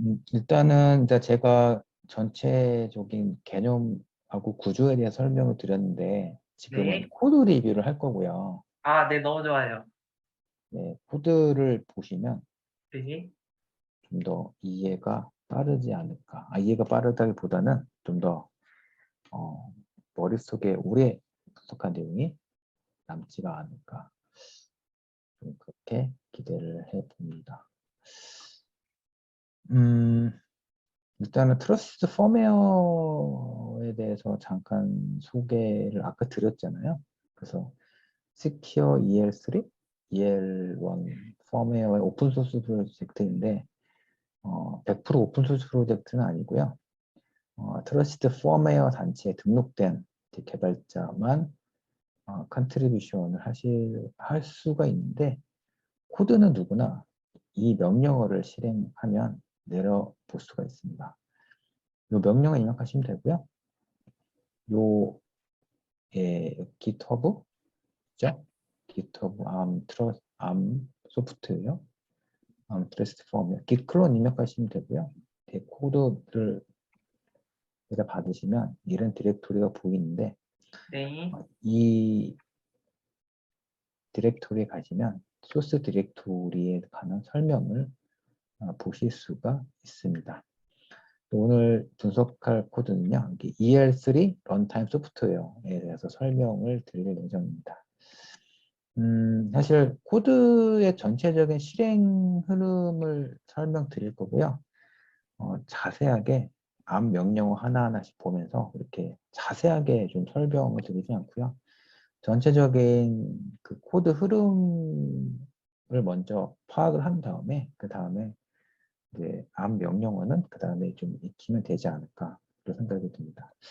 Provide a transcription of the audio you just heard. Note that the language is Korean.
음, 일단은 이제 제가 전체적인 개념하고 구조에 대해 설명을 드렸는데 지금은 네. 코드 리뷰를 할 거고요. 아, 네, 너무 좋아요. 네, 코드를 보시면 네. 좀 더 이해가 빠르지 않을까. 아, 이해가 빠르다기보다는 좀더 어, 머릿속에 오래 분석한 내용이 남지가 않을까. 좀 그렇게 기대를 해봅니다. 음, 일단은 트러스트 펌웨어에 대해서 잠깐 소개를 아까 드렸잖아요. 그래서 Secure EL3, EL1 펌웨어의 오픈소스 프로젝트인데 어, 100% 오픈소스 프로젝트는 아니고요. 어, 트러스트 펌웨어 단체에 등록된 개발자만 어, 컨트리뷰션을 하실 할 수가 있는데 코드는 누구나 이 명령어를 실행하면 내려 볼 수가 있습니다. 이 명령을 입력하시면 되고요. 요 예, GitHub 죠? GitHub 암 트러 암 소프트웨어 암 트러스트 펌웨어 git 클론 입력하시면 되고요. 네, 코드를 여기다 받으시면 이런 디렉토리가 보이는데 네. 이 디렉토리에 가시면 소스 디렉토리에 관한 설명을 어, 보실 수가 있습니다. 또 오늘 분석할 코드는요, 이게 EL3 런타임 소프트웨어에 대해서 설명을 드릴 예정입니다. 음, 사실 코드의 전체적인 실행 흐름을 설명드릴 거고요. 어, 자세하게 앞 명령어 하나하나씩 보면서 이렇게 자세하게 좀 설명을 드리지 않고요. 전체적인 그 코드 흐름을 먼저 파악을 한 다음에 그 다음에 이제 앞 명령어는 그 다음에 좀 익히면 되지 않을까 그런 생각이 듭니다.